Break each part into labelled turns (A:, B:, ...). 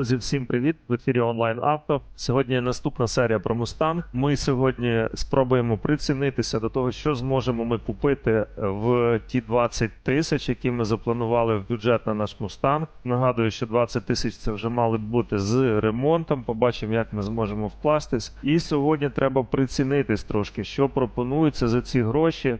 A: Друзі, всім привіт! В ефірі онлайн авто. Сьогодні наступна серія про Mustang. Ми сьогодні спробуємо прицінитися до того, що зможемо ми купити в ті 20 тисяч, які ми запланували в бюджет на наш Mustang. Нагадую, що 20 тисяч це вже мали б бути з ремонтом. Побачимо, як ми зможемо вкластись. І сьогодні треба прицінитись трошки, що пропонується за ці гроші.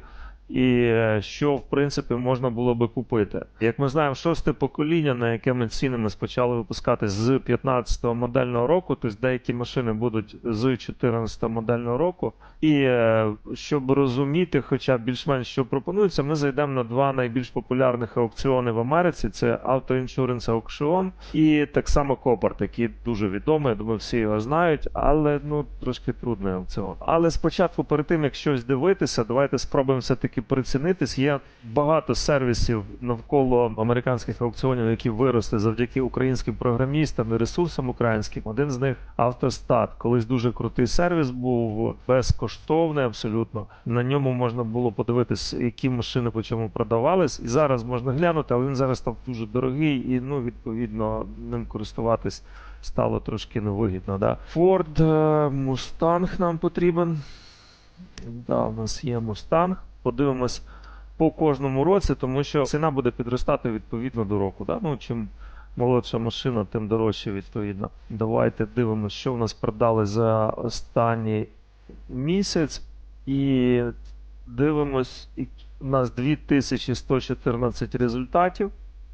A: І е, що в принципі можна було би купити. Як ми знаємо, шосте покоління, на яке ми цінами почали випускати з 15-го модельного року, тобто деякі машини будуть з 14-го модельного року. І е, щоб розуміти, хоча б більш-менш що пропонується, ми зайдемо на два найбільш популярних аукціони в Америці: це Auto Insurance Auction і так само Copart, який дуже відомий, думаю, всі його знають, але ну трошки трудний аукціон. Але спочатку, перед тим як щось дивитися, давайте спробуємо все-таки прицінитись. Є багато сервісів навколо американських аукціонів, які виросли завдяки українським програмістам і ресурсам українським. Один з них Автостат. Колись дуже крутий сервіс був безкоштовний, абсолютно. На ньому можна було подивитись, які машини по чому продавались. І зараз можна глянути, але він зараз став дуже дорогий і ну відповідно ним користуватись. Стало трошки невигідно. Да? Ford е, Mustang нам потрібен. Да, у нас є Mustang. Подивимось по кожному році, тому що ціна буде підростати відповідно до року. Да? Ну, чим молодша машина, тим дорожче відповідно. Давайте дивимося, що в нас продали за останній місяць. І дивимось, у нас 2114 результатів.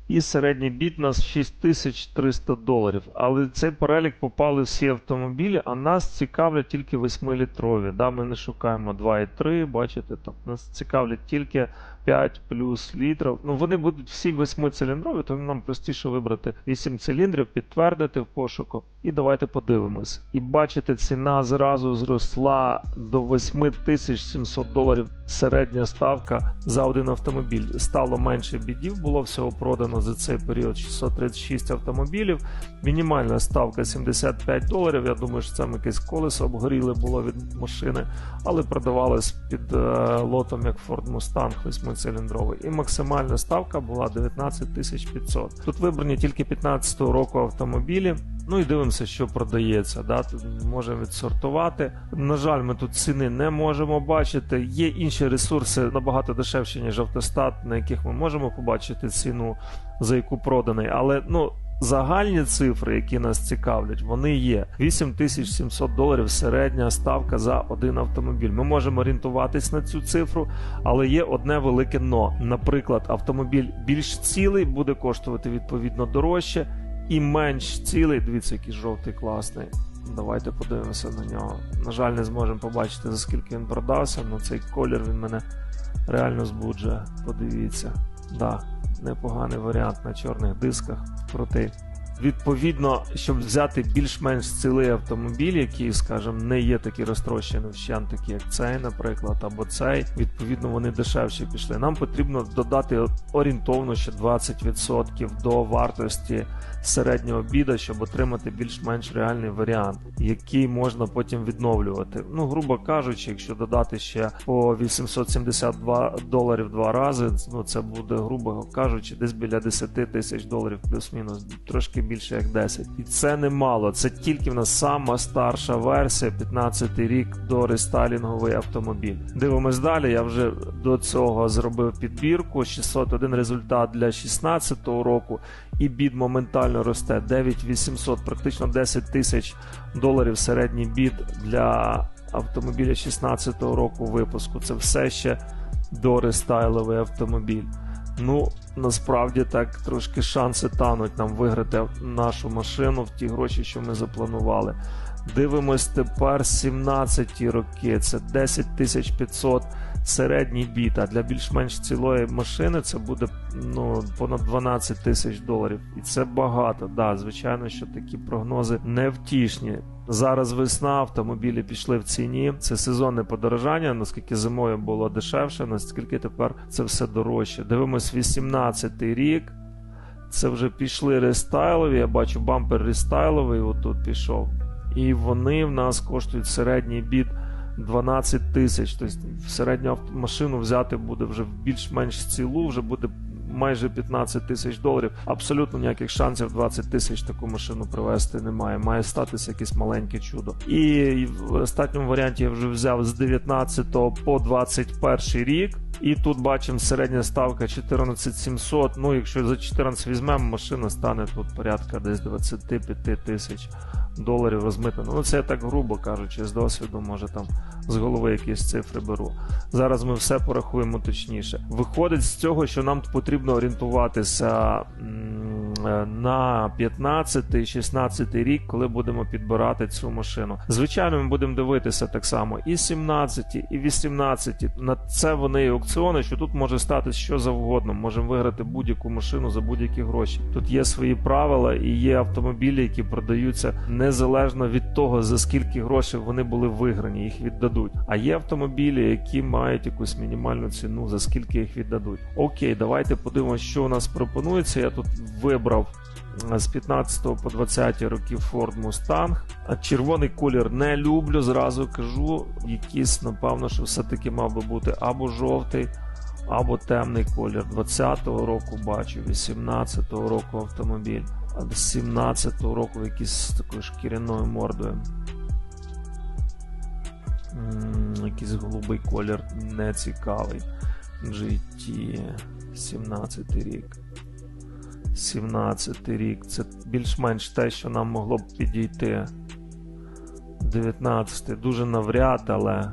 A: І середній бід у нас 6300 доларів. Але цей перелік попали всі автомобілі, а нас цікавлять тільки 8-літрові. Да? Ми не шукаємо 2,3, бачите, там нас цікавлять тільки 5 плюс літрів. Ну вони будуть всі 8-циліндрові, тому нам простіше вибрати 8 циліндрів, підтвердити в пошуку. І давайте подивимось. І бачите, ціна зразу зросла до 8700 доларів середня ставка за один автомобіль. Стало менше бідів, було всього продано за цей період 636 автомобілів. Мінімальна ставка 75 доларів. Я думаю, що це якесь колесо обгоріле було від машини, але продавалось під е, лотом як Ford Mustang 8-циліндровий. І максимальна ставка була 19 500. Тут вибрані тільки 15 року автомобілі. Ну і дивимося, що продається. Да? Тут можемо відсортувати. На жаль, ми тут ціни не можемо бачити. Є інші ресурси набагато дешевші, ніж автостат, на яких ми можемо побачити ціну, за яку проданий. Але ну. Загальні цифри, які нас цікавлять, вони є 8700 доларів середня ставка за один автомобіль. Ми можемо орієнтуватись на цю цифру, але є одне велике но. Наприклад, автомобіль більш цілий буде коштувати відповідно дорожче, і менш цілий. Дивіться, який жовтий класний. Давайте подивимося на нього. На жаль, не зможемо побачити, за скільки він продався, але цей колір він мене реально збуджує. Подивіться. Да, непоганий варіант на чорних дисках. Крутий. Відповідно, щоб взяти більш-менш цілий автомобіль, який, скажімо, не є такі розтрощені вщент, такі як цей, наприклад, або цей, відповідно, вони дешевші пішли. Нам потрібно додати орієнтовно ще 20% до вартості середнього біда, щоб отримати більш-менш реальний варіант, який можна потім відновлювати. Ну, грубо кажучи, якщо додати ще по 872 доларів два рази, ну це буде, грубо кажучи, десь біля 10 тисяч доларів плюс-мінус, трошки більше як 10. І це немало. Це тільки в нас сама старша версія, 15-й рік до рестайлінговий автомобіль. Дивимось далі. Я вже до цього зробив підбірку. 601 результат для 16-го року, і бід моментально росте 9800, практично 10 тисяч доларів середній бід для автомобіля 16-го року випуску. Це все ще дорестайловий автомобіль. Ну, насправді так трошки шанси тануть нам виграти нашу машину в ті гроші, що ми запланували. Дивимось тепер 17 роки, це 10 500 середній біт, а для більш-менш цілої машини це буде ну, понад 12 тисяч доларів. І це багато. Да, Звичайно, що такі прогнози невтішні. Зараз весна, автомобілі пішли в ціні. Це сезонне подорожання, наскільки зимою було дешевше, наскільки тепер це все дорожче. Дивимось 18-й рік. Це вже пішли рестайлові. Я бачу бампер рестайловий, отут пішов. І вони в нас коштують середній бід 12 тисяч. Тобто середню машину взяти буде вже в більш-менш цілу, вже буде майже 15 тисяч доларів. Абсолютно ніяких шансів 20 тисяч таку машину привезти немає. Має статися якесь маленьке чудо. І в останньому варіанті я вже взяв з 19 по 21 рік. І тут бачимо середня ставка 14700. Ну, якщо за 14 візьмемо, машина стане тут порядка десь 25 тисяч доларів розмитнено. Ну, це я так грубо кажучи, з досвіду, може там з голови якісь цифри беру. Зараз ми все порахуємо точніше. Виходить з цього, що нам потрібно орієнтуватися на 15-16 рік, коли будемо підбирати цю машину. Звичайно, ми будемо дивитися так само і 17, і 18. На це вони аукціони, що тут може стати що завгодно. Можемо виграти будь-яку машину за будь-які гроші. Тут є свої правила і є автомобілі, які продаються незалежно від того, за скільки грошей вони були виграні, їх віддадуть. А є автомобілі, які мають якусь мінімальну ціну, за скільки їх віддадуть. Окей, давайте подивимося, що у нас пропонується. Я тут вибрав. З 15 по 20 роки Ford Mustang. А червоний колір не люблю, зразу кажу. Якийсь, напевно, що все-таки мав би бути або жовтий, або темний колір. 20-го року бачу, 18-го року автомобіль, а 17-го року якийсь з такою шкіряною мордою. Якийсь голубий колір не цікавий. GT 17 рік. 17 рік. Це більш-менш те, що нам могло б підійти. 19 дуже навряд, але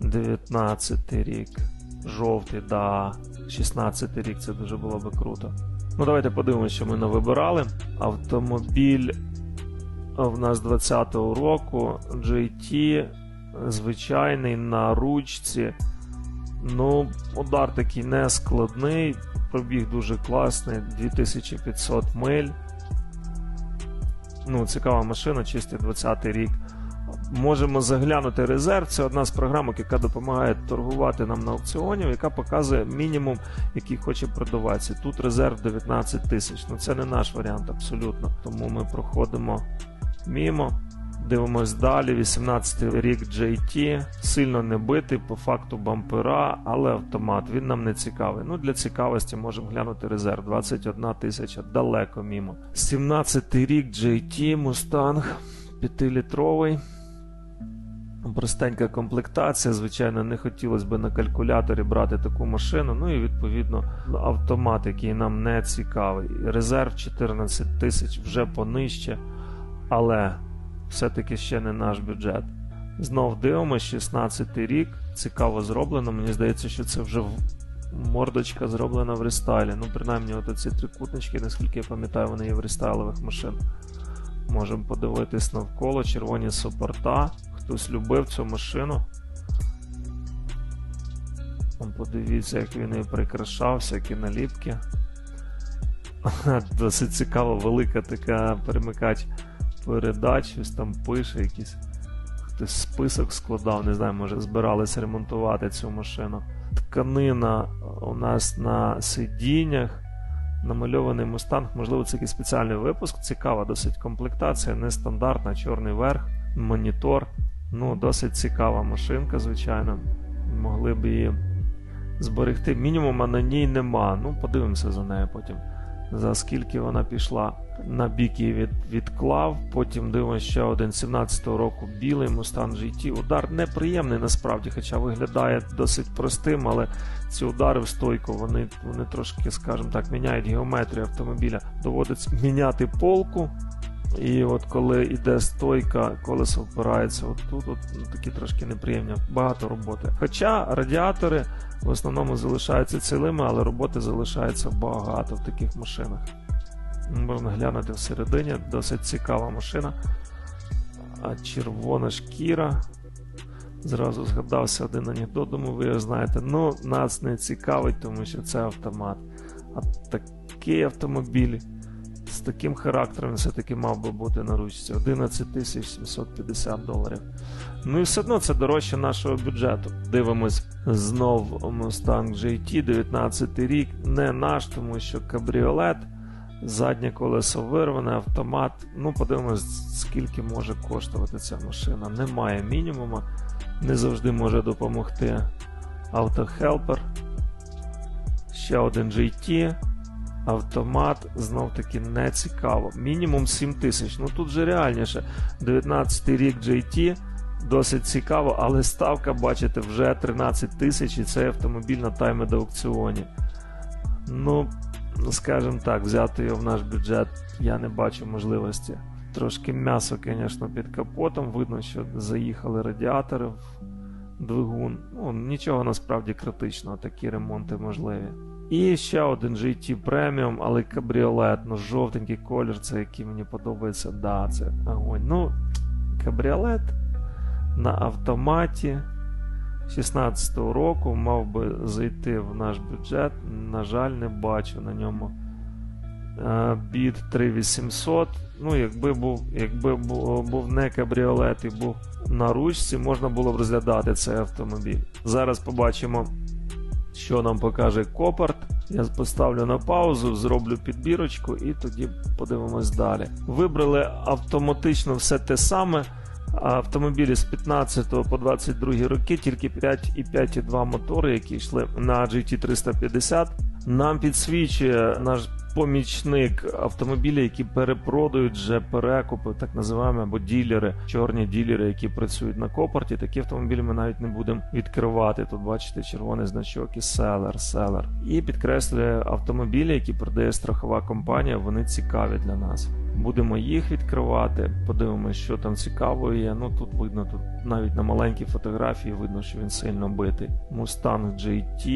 A: 19 рік. Жовтий, да. 16 рік це дуже було би круто. Ну, давайте подивимося, що ми навибирали. Автомобіль в нас 20-го року. GT. Звичайний на ручці. Ну, удар такий не складний. Пробіг дуже класний, 2500 миль. Ну, цікава машина, чистий 20 рік. Можемо заглянути резерв. Це одна з програмок, яка допомагає торгувати нам на аукціоні, яка показує мінімум, який хоче продаватися. Тут резерв 19 тисяч. Ну це не наш варіант абсолютно. Тому ми проходимо мімо. Дивимось далі. 18-й рік JT, сильно не битий, по факту бампера, але автомат. Він нам не цікавий. Ну, для цікавості можемо глянути резерв. 21 тисяча, далеко мімо. 17-й рік JT Mustang 5-літровий. Простенька комплектація. Звичайно, не хотілося б на калькуляторі брати таку машину. Ну і відповідно автомат, який нам не цікавий. Резерв 14 тисяч вже понижче. Але все-таки ще не наш бюджет. Знов дивимося, 16 рік. Цікаво зроблено. Мені здається, що це вже мордочка зроблена в рестайлі. Ну, принаймні, от ці трикутнички, наскільки я пам'ятаю, вони є в рестайлових машин. Можемо подивитись навколо червоні супорта. Хтось любив цю машину. Подивіться, як він і прикрашав, всякі наліпки. Досить цікава, велика така перемикач передач, щось там пише, якийсь хтось список складав, не знаю, може збирались ремонтувати цю машину. Тканина у нас на сидіннях. Намальований мустанг, можливо, це якийсь спеціальний випуск. Цікава, досить комплектація, нестандартна, чорний верх, монітор. Ну, досить цікава машинка, звичайно. Могли б її зберегти. Мінімума на ній нема. Ну, подивимося за нею потім. За скільки вона пішла на бік її від, відклав. Потім дивимося ще один 17-го року білий Мустан GT. Удар неприємний насправді, хоча виглядає досить простим, але ці удари в стойку вони вони трошки, скажімо так, міняють геометрію автомобіля. Доводиться міняти полку. І от коли йде стойка, колесо впирається отут, от, ну, такі трошки неприємні, багато роботи. Хоча радіатори в основному залишаються цілими, але роботи залишається багато в таких машинах. Можна глянути всередині, досить цікава машина. А червона шкіра. Зразу згадався один анекдот, думаю, ви його знаєте. Ну, нас не цікавить, тому що це автомат. А такий автомобіль таким характером все-таки мав би бути на ручці 11 750 доларів. Ну і все одно це дорожче нашого бюджету. Дивимось знов Mustang GT 19 рік. Не наш, тому що кабріолет, заднє колесо вирване, автомат. Ну, подивимось, скільки може коштувати ця машина. Немає мінімума, не завжди може допомогти автохелпер. ще один GT. Автомат знов таки не цікаво. Мінімум 7 тисяч. Ну тут же реальніше. 19 рік GT. Досить цікаво, але ставка, бачите, вже 13 тисяч і цей автомобіль на таймед аукціоні. Ну, скажімо так, взяти його в наш бюджет я не бачу можливості. Трошки м'ясо, звісно, під капотом. Видно, що заїхали радіатори в двигун. Ну, нічого насправді критичного, такі ремонти можливі. І ще один GT Premium, але кабріолет. Ну, жовтенький колір, це який мені подобається. Да, це огонь. Ну, кабріолет на автоматі 16-го року мав би зайти в наш бюджет. На жаль, не бачу на ньому. Е, Бід 3800. Ну, якби був, якби був не кабріолет і був на ручці, можна було б розглядати цей автомобіль. Зараз побачимо, що нам покаже Копарт. Я поставлю на паузу, зроблю підбірочку і тоді подивимось далі. Вибрали автоматично все те саме. Автомобілі з 15 по 22 роки, тільки 5 і 5,2 мотори, які йшли на GT350. Нам підсвічує наш помічник автомобілі, які перепродають вже перекупи, так називаємо, або ділери, чорні ділери, які працюють на копорті. Такі автомобілі ми навіть не будемо відкривати. Тут бачите червоний значок і селер, селер. І підкреслює автомобілі, які продає страхова компанія. Вони цікаві для нас. Будемо їх відкривати, подивимося, що там цікавого є. Ну тут видно, тут навіть на маленькій фотографії видно, що він сильно битий. Mustang GT,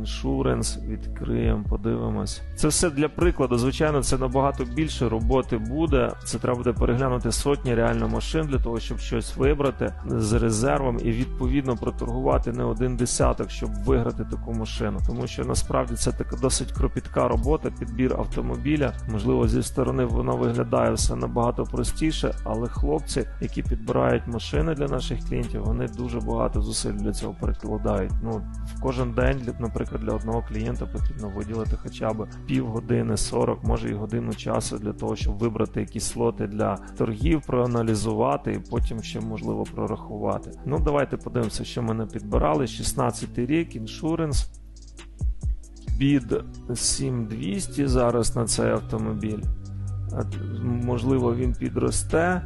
A: Insurance, відкриємо, подивимось. Це все для прикладу. Звичайно, це набагато більше роботи буде. Це треба буде переглянути сотні реально машин для того, щоб щось вибрати з резервом і відповідно проторгувати не один десяток, щоб виграти таку машину. Тому що насправді це така досить кропітка робота, підбір автомобіля. Можливо, зі сторони вона виглядає все набагато простіше, але хлопці, які підбирають машини для наших клієнтів, вони дуже багато зусиль для цього прикладають. Ну в кожен день, наприклад, для одного клієнта потрібно виділити хоча б півгодини, 40, може і годину часу для того, щоб вибрати якісь слоти для торгів, проаналізувати і потім ще можливо прорахувати. Ну давайте подивимося, що ми не підбирали. 16 рік, іншуренс. Бід 7200 зараз на цей автомобіль. Можливо, він підросте.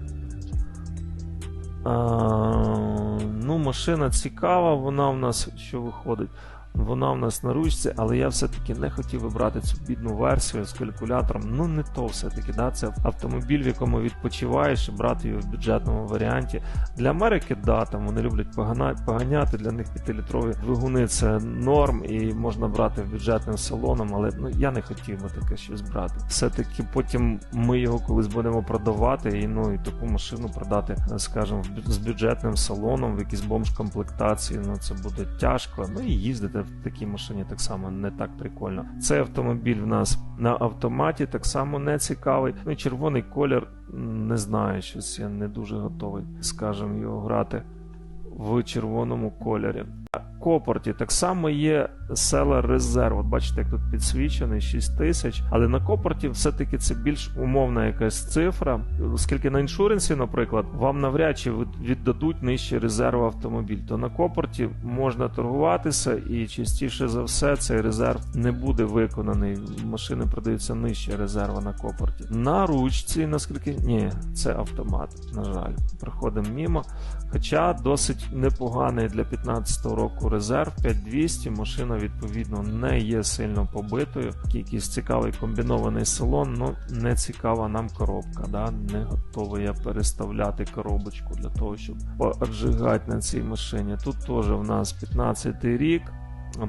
A: Ну, машина цікава, вона в нас що виходить? Вона в нас на ручці, але я все-таки не хотів вибрати цю бідну версію з калькулятором. Ну, не то все-таки. Да? Це автомобіль, в якому відпочиваєш, і брати його в бюджетному варіанті. Для Америки, да, там вони люблять поганяти, поганяти. Для них 5-літрові двигуни це норм, і можна брати в бюджетним салоном, але ну, я не хотів би таке щось брати. Все-таки потім ми його колись будемо продавати, і ну і таку машину продати, скажімо, з бюджетним салоном, в якійсь бомж-комплектації. Ну це буде тяжко. Ну і їздити в такій машині так само не так прикольно. Цей автомобіль в нас на автоматі так само не цікавий. Ну червоний колір не знаю, щось я не дуже готовий, скажімо, його грати в червоному кольорі. Копорті так само є Seller резерв. От бачите, як тут підсвічений 6 тисяч. Але на копорті все-таки це більш умовна якась цифра. Оскільки на іншуренсі, наприклад, вам навряд чи віддадуть нижче резерв автомобіль, то на копорті можна торгуватися, і частіше за все цей резерв не буде виконаний. Машини продаються нижче резерва на копорті. На ручці, наскільки ні, це автомат. На жаль, проходимо мімо. Хоча досить непоганий для 15-го року резерв 5200. Машина відповідно не є сильно побитою. Якийсь цікавий комбінований салон, ну не цікава нам коробка. Да? Не готовий я переставляти коробочку для того, щоб поджигати на цій машині. Тут теж в нас 15 рік.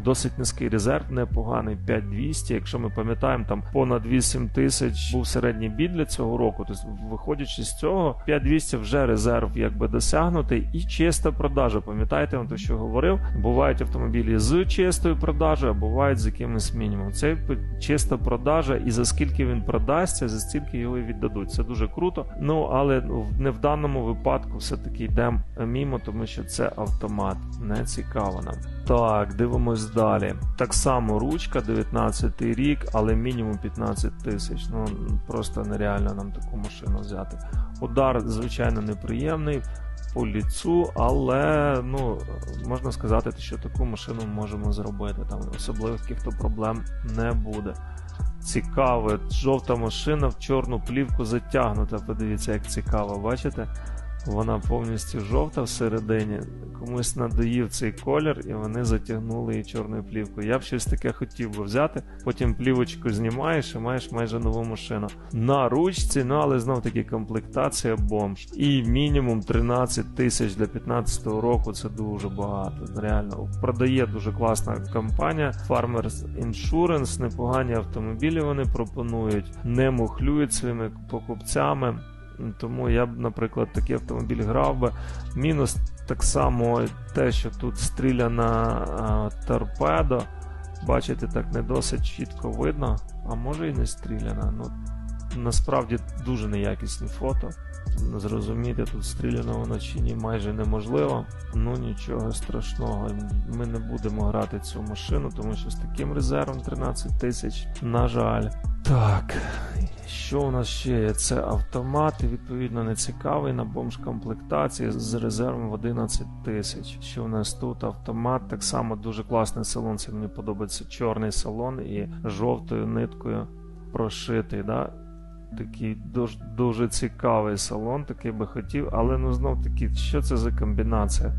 A: Досить низький резерв, непоганий 5200. Якщо ми пам'ятаємо, там понад 8 тисяч був середній бід для цього року. Тобто, виходячи з цього, 5200 вже резерв якби досягнутий і чиста продажа. Пам'ятаєте, вам то, що говорив? Бувають автомобілі з чистою продажею, а бувають з якимось мінімумом. Це чиста продажа, і за скільки він продасться, за стільки його і віддадуть. Це дуже круто. Ну але не в даному випадку все-таки йдемо мімо, тому що це автомат. Не цікаво нам. Так, дивимося Дивимось далі. Так само ручка, 19 рік, але мінімум 15 тисяч. Ну просто нереально нам таку машину взяти. Удар, звичайно, неприємний по ліцу, але ну, можна сказати, що таку машину можемо зробити. Там особливих яких-то проблем не буде. Цікаве, жовта машина в чорну плівку затягнута. Подивіться, як цікаво, бачите? Вона повністю жовта всередині. Комусь надоїв цей колір, і вони затягнули її чорною плівкою. Я б щось таке хотів би взяти. Потім плівочку знімаєш і маєш майже нову машину. На ручці, ну але знов таки комплектація бомж. І мінімум 13 тисяч для 2015 року це дуже багато. Реально продає дуже класна компанія. Farmers Insurance, непогані автомобілі вони пропонують, не мухлюють своїми покупцями. Тому я б, наприклад, такий автомобіль грав би. Мінус так само те, що тут стріляна торпедо. Бачите, так не досить чітко видно, а може і не стріляна. Ну, Насправді дуже неякісні фото. Зрозуміти, тут стріляно воно чи ні майже неможливо. Ну нічого страшного. Ми не будемо грати цю машину, тому що з таким резервом 13 тисяч, на жаль. Так, що у нас ще є? Це автомат, відповідно не цікавий на бомж комплектації з резервом в 11 тисяч. Що у нас тут? Автомат, так само дуже класний салон. Це мені подобається чорний салон і жовтою ниткою прошитий. Да? Такий дуже, дуже цікавий салон, такий би хотів, але ну знов таки, що це за комбінація?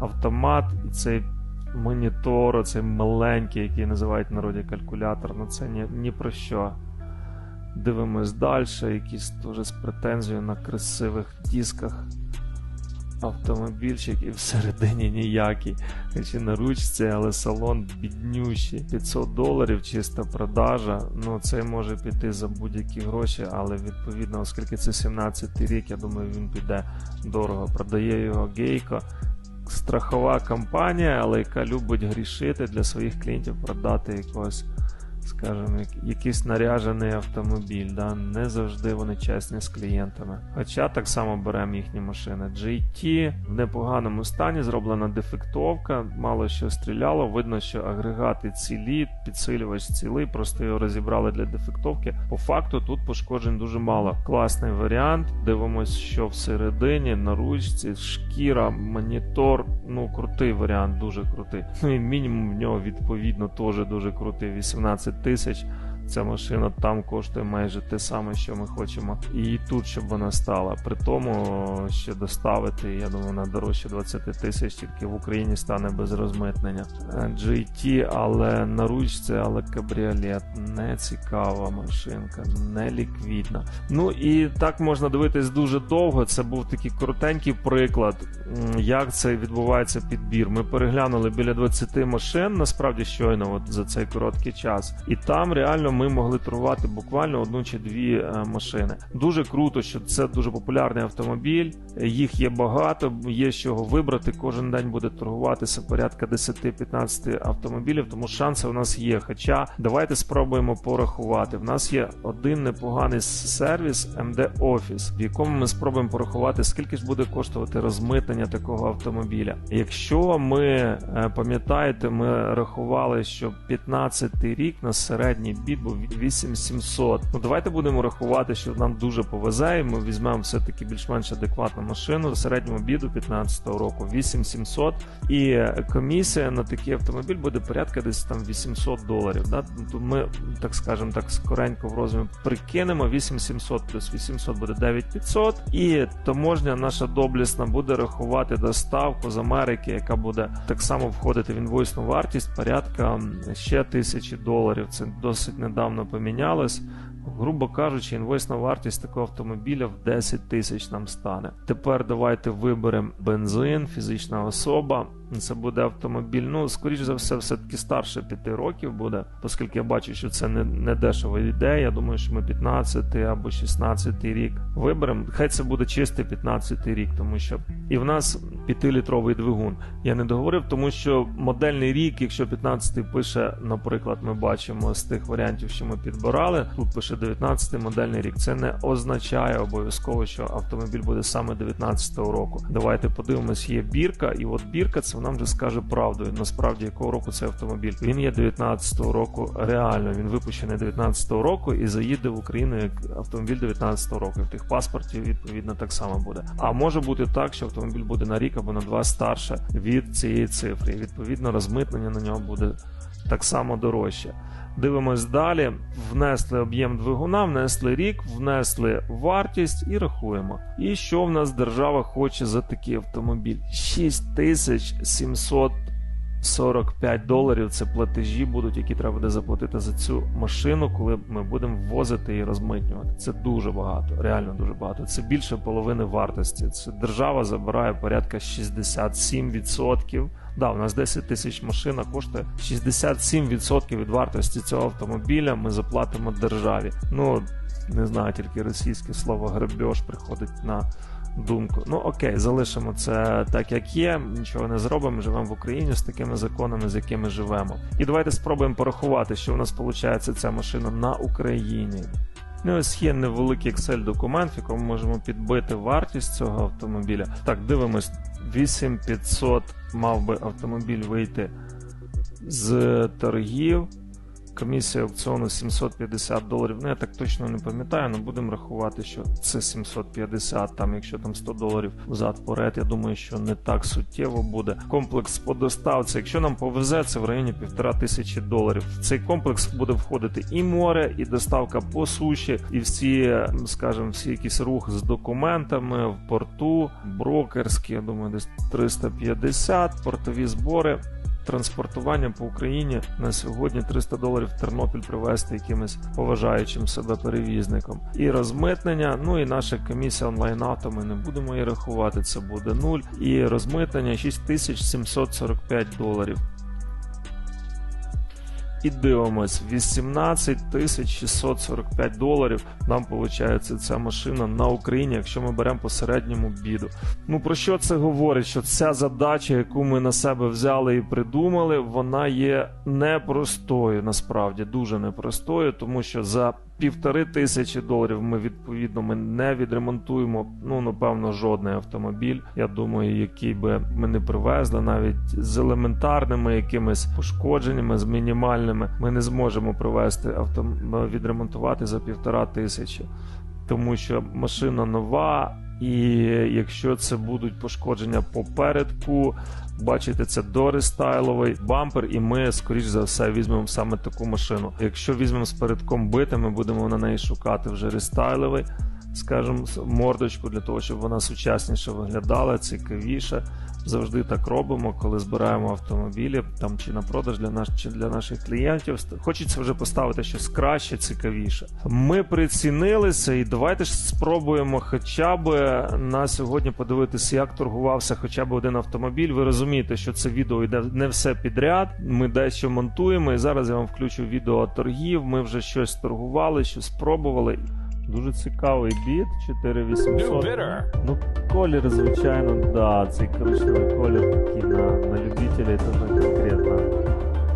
A: Автомат і цей монітор, цей маленький, який називають в народі калькулятор. Ну це ні, ні про що. Дивимось далі, якісь теж з претензією на красивих дисках. Автомобільчик і всередині ніякий. Хоч на ручці, але салон біднющий. 500 доларів чиста продажа. Ну це може піти за будь-які гроші, але відповідно, оскільки це 17 рік, я думаю, він піде дорого. Продає його гейко. Страхова компанія, але яка любить грішити для своїх клієнтів продати якогось скажімо, якийсь наряжений автомобіль. Да? Не завжди вони чесні з клієнтами. Хоча так само беремо їхні машини. GT в непоганому стані, зроблена дефектовка, мало що стріляло. Видно, що агрегати цілі, підсилювач цілий, просто його розібрали для дефектовки. По факту тут пошкоджень дуже мало. Класний варіант. Дивимось, що всередині, на ручці, шкіра, монітор. Ну, крутий варіант, дуже крутий. Ну і мінімум в нього відповідно теж дуже крутий. 18 тисяч. Ця машина там коштує майже те саме, що ми хочемо. І тут, щоб вона стала. При тому, що доставити, я думаю, вона дорожче 20 тисяч, тільки в Україні стане без розмитнення. GT, але на ручці, але кабріолет. Не цікава машинка, не ліквідна. Ну і так можна дивитись дуже довго. Це був такий коротенький приклад, як це відбувається підбір. Ми переглянули біля 20 машин, насправді щойно, от за цей короткий час. І там реально ми могли торгувати буквально одну чи дві е, машини. Дуже круто, що це дуже популярний автомобіль. Їх є багато, є з чого вибрати. Кожен день буде торгуватися порядка 10-15 автомобілів, тому шанси у нас є. Хоча давайте спробуємо порахувати. В нас є один непоганий сервіс MD Office, в якому ми спробуємо порахувати, скільки ж буде коштувати розмитнення такого автомобіля. Якщо ми е, пам'ятаєте, ми рахували, що 15 рік на середній бід 8700. Ну давайте будемо рахувати, що нам дуже повезе, і ми візьмемо все-таки більш-менш адекватну машину до середнього біду 2015 року 8700. І комісія на такий автомобіль буде порядка десь там 800 доларів. Да? То ми, так скажемо, так скоренько в розумі прикинемо 8700 плюс 800 буде 9500. І таможня наша доблісна буде рахувати доставку з Америки, яка буде так само входити в інвойсну вартість порядка ще тисячі доларів. Це досить недавно помінялось. Грубо кажучи, інвойсна вартість такого автомобіля в 10 тисяч нам стане. Тепер давайте виберемо бензин, фізична особа. Це буде автомобіль. Ну, скоріш за все, все-таки старше 5 років буде, оскільки я бачу, що це не не дешева ідея. Я думаю, що ми 15 або 16 рік виберемо. Хай це буде чистий 15 рік, тому що і в нас 5-літровий двигун. Я не договорив, тому що модельний рік, якщо 15 пише, наприклад, ми бачимо з тих варіантів, що ми підбирали, тут пише 19 модельний рік. Це не означає обов'язково, що автомобіль буде саме 19 року. Давайте подивимось, є бірка, і от бірка це помиляється, вона вже скаже правду. Насправді, якого року цей автомобіль. Він є 19-го року. Реально, він випущений 19-го року і заїде в Україну як автомобіль 19-го року. В тих паспортів відповідно так само буде. А може бути так, що автомобіль буде на рік або на два старше від цієї цифри. І відповідно розмитнення на нього буде так само дорожче. Дивимось далі. Внесли об'єм двигуна, внесли рік, внесли вартість і рахуємо. І що в нас держава хоче за такий автомобіль? 6745 доларів це платежі будуть, які треба буде заплатити за цю машину, коли ми будемо ввозити і розмитнювати. Це дуже багато, реально дуже багато. Це більше половини вартості. Це держава забирає порядка 67%. Да, у нас 10 тисяч машин а коштує 67% від вартості цього автомобіля. Ми заплатимо державі. Ну не знаю, тільки російське слово грабеж приходить на думку. Ну окей, залишимо це так, як є. Нічого не зробимо. Живемо в Україні з такими законами, з якими живемо. І давайте спробуємо порахувати, що у нас виходить ця машина на Україні. Ну, ось є невеликий Excel документ, в якому можемо підбити вартість цього автомобіля. Так, дивимось, 8500 мав би автомобіль вийти з торгів. Комісія аукціону 750 доларів. Ну, я так точно не пам'ятаю, але будемо рахувати, що це 750, там, якщо там 100 доларів взад поряд, я думаю, що не так суттєво буде. Комплекс по доставці, якщо нам повезе, це в районі півтора тисячі доларів. В цей комплекс буде входити і море, і доставка по суші, і всі, скажімо, всі якісь рух з документами в порту, брокерські, я думаю, десь 350, портові збори. Транспортування по Україні на сьогодні 300 доларів в Тернопіль привезти якимось поважаючим себе перевізником. І розмитнення, ну і наша комісія онлайн авто, ми не будемо її рахувати, це буде нуль. І розмитнення 6745 доларів. І дивимось, 18 645 доларів нам виходить ця машина на Україні, якщо ми беремо по середньому біду. Ну про що це говорить? Що ця задача, яку ми на себе взяли і придумали, вона є непростою, насправді дуже непростою, тому що за півтори тисячі доларів ми відповідно ми не відремонтуємо. Ну напевно, жодний автомобіль. Я думаю, який би ми не привезли, навіть з елементарними якимись пошкодженнями, з мінімальними, ми не зможемо привезти авто відремонтувати за півтора тисячі, тому що машина нова. І якщо це будуть пошкодження попередку, бачите, це дорестайловий бампер, і ми, скоріш за все, візьмемо саме таку машину. Якщо візьмемо з передком бити, ми будемо на неї шукати вже рестайловий, скажімо, мордочку для того, щоб вона сучасніше виглядала, цікавіше. Завжди так робимо, коли збираємо автомобілі там чи на продаж для наш чи для наших клієнтів. Хочеться вже поставити щось краще, цікавіше. Ми прицінилися, і давайте ж спробуємо, хоча б на сьогодні подивитися, як торгувався хоча б один автомобіль. Ви розумієте, що це відео йде не все підряд. Ми дещо монтуємо, і зараз я вам включу відео торгів. Ми вже щось торгували, щось спробували. Дуже цікавий біт, 4800. Ну, колір, звичайно, да, цей коричневий колір такий на, на любителей, це не конкретно.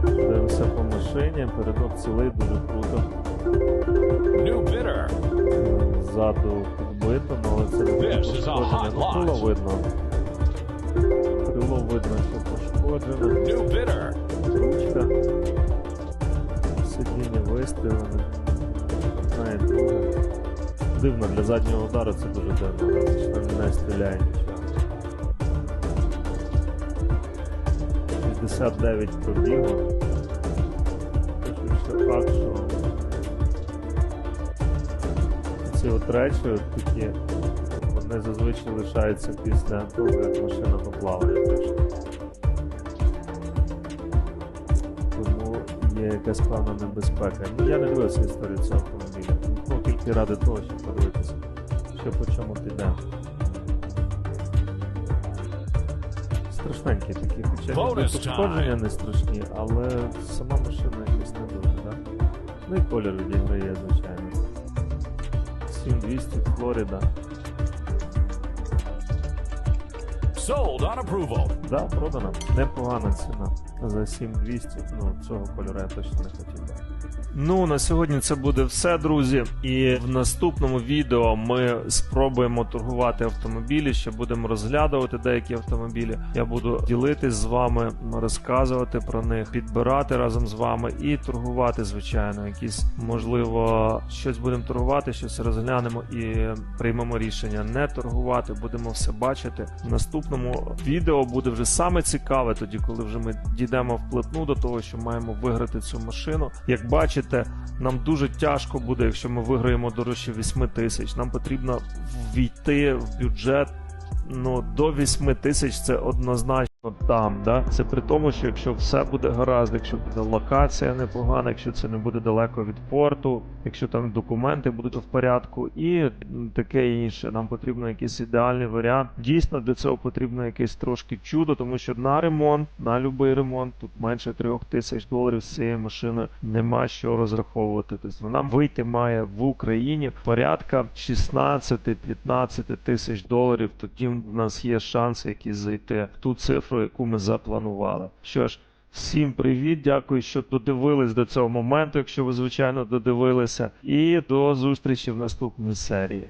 A: Дивимося по машині, передок цілий, дуже круто. Ззаду підбито, ну, але це не
B: This is a hot
A: пошкодження. Ну, крило видно. Крило видно, що
B: bidder.
A: Ручка. Сидіння вистрілене. Одна. Дивно, для заднього удару це дуже дивно, що не стріляє нічого. 69 пробігу. Пишуть, що факт, що ці от речі такі, вони зазвичай лишаються після того, як машина поплаває. Є якась небезпека. Ну я не дивився історію цього автомобіля. Ну тільки ради того, щоб подивитися, що по чому піде. Страшненькі такі, хоча ніби пошкодження не страшні, але сама машина якась не дуже, так? Ну і колір відіграє, звичайно. 7200 Флорида.
B: Sold on approval.
A: Да, продано. Непогана ціна. За 7200, ну цього кольору я точно не хотів. Ну на сьогодні це буде все, друзі. І в наступному відео ми спробуємо торгувати автомобілі. Ще будемо розглядувати деякі автомобілі. Я буду ділитись з вами, розказувати про них, підбирати разом з вами і торгувати, звичайно. Якісь можливо щось будемо торгувати, щось розглянемо і приймемо рішення не торгувати. Будемо все бачити. В наступному відео буде вже саме цікаве, тоді коли вже ми дійдемо вплотну до того, що маємо виграти цю машину. Як бачите, нам дуже тяжко буде, якщо ми виграємо дорожче 8 тисяч. Нам потрібно ввійти в бюджет. Ну, до 8 тисяч це однозначно там, да? Це при тому, що якщо все буде гаразд, якщо буде локація непогана, якщо це не буде далеко від порту, якщо там документи будуть в порядку і м, таке інше. Нам потрібно якийсь ідеальний варіант. Дійсно, для цього потрібно якесь трошки чудо, тому що на ремонт, на будь-який ремонт, тут менше трьох тисяч доларів з цією машиною нема що розраховувати. Тобто вона вийти має в Україні порядка 16-15 тисяч доларів. Тоді в нас є шанси якісь зайти в ту цифру, яку ми запланували. Що ж. Всім привіт, дякую, що додивились до цього моменту, якщо ви звичайно додивилися, і до зустрічі в наступній серії.